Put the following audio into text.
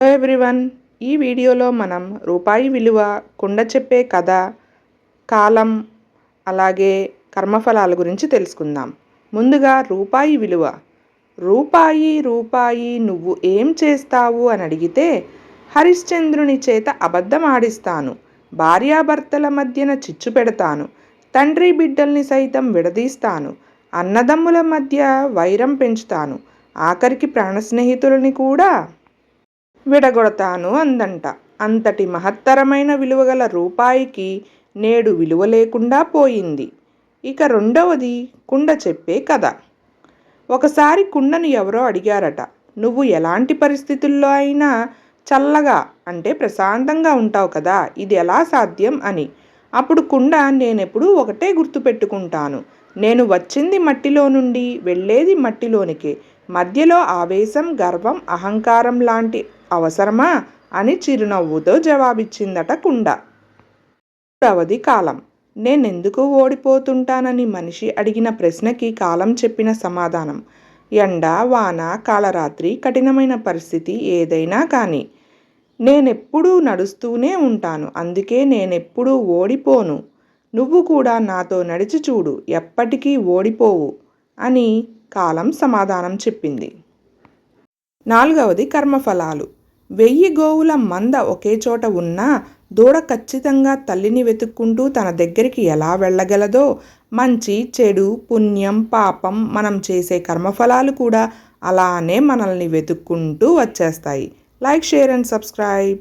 Hello everyone ఈ వీడియోలో మనం రూపాయి విలువ కుండ చెప్పే కథ కాలం అలాగే కర్మఫలాల గురించి తెలుసుకుందాం. ముందుగా రూపాయి విలువ. రూపాయి రూపాయి నువ్వు ఏం చేస్తావు అని అడిగితే హరిశ్చంద్రుని చేత అబద్ధం ఆడిస్తాను. భార్యాభర్తల మధ్యన చిచ్చు పెడతాను. తండ్రి బిడ్డల్ని సైతం విడదీస్తాను. అన్నదమ్ముల మధ్య వైరం పెంచుతాను. ఆఖరికి ప్రాణ స్నేహితులని కూడా విడగొడతాను అందంట. అంతటి మహత్తరమైన విలువగల రూపాయికి నేడు విలువ లేకుండా పోయింది. ఇక రెండవది కుండ చెప్పే కథ. ఒకసారి కుండను ఎవరో అడిగారట నువ్వు ఎలాంటి పరిస్థితుల్లో అయినా చల్లగా అంటే ప్రశాంతంగా ఉంటావు కదా ఇది ఎలా సాధ్యం? అని. అప్పుడు కుండ నేనెప్పుడూ ఒకటే గుర్తుపెట్టుకుంటాను నేను వచ్చింది మట్టిలో నుండి వెళ్ళేది మట్టిలోనికే. మధ్యలో ఆవేశం గర్వం అహంకారం లాంటి అవసరమా అని చిరునవ్వుతో జవాబిచ్చిందట కుండ. మూడవది కాలం. నేనెందుకు ఓడిపోతుంటానని మనిషి అడిగిన ప్రశ్నకి కాలం చెప్పిన సమాధానం. ఎండ వాన కాలరాత్రి కఠినమైన పరిస్థితి ఏదైనా కానీ. నేనెప్పుడూ నడుస్తూనే ఉంటాను. అందుకే నేనెప్పుడూ ఓడిపోను. నువ్వు కూడా నాతో నడిచి చూడు. ఎప్పటికీ ఓడిపోవు అని కాలం సమాధానం చెప్పింది. నాలుగవది కర్మఫలాలు. వెయ్యి గోవుల మంద ఒకే చోట ఉన్నా దూడ ఖచ్చితంగా తల్లిని వెతుక్కుంటూ తన దగ్గరికి ఎలా వెళ్ళగలదో మంచి చెడు పుణ్యం పాపం మనం చేసే కర్మఫలాలు కూడా అలానే మనల్ని వెతుక్కుంటూ వచ్చేస్తాయి. Like share and subscribe.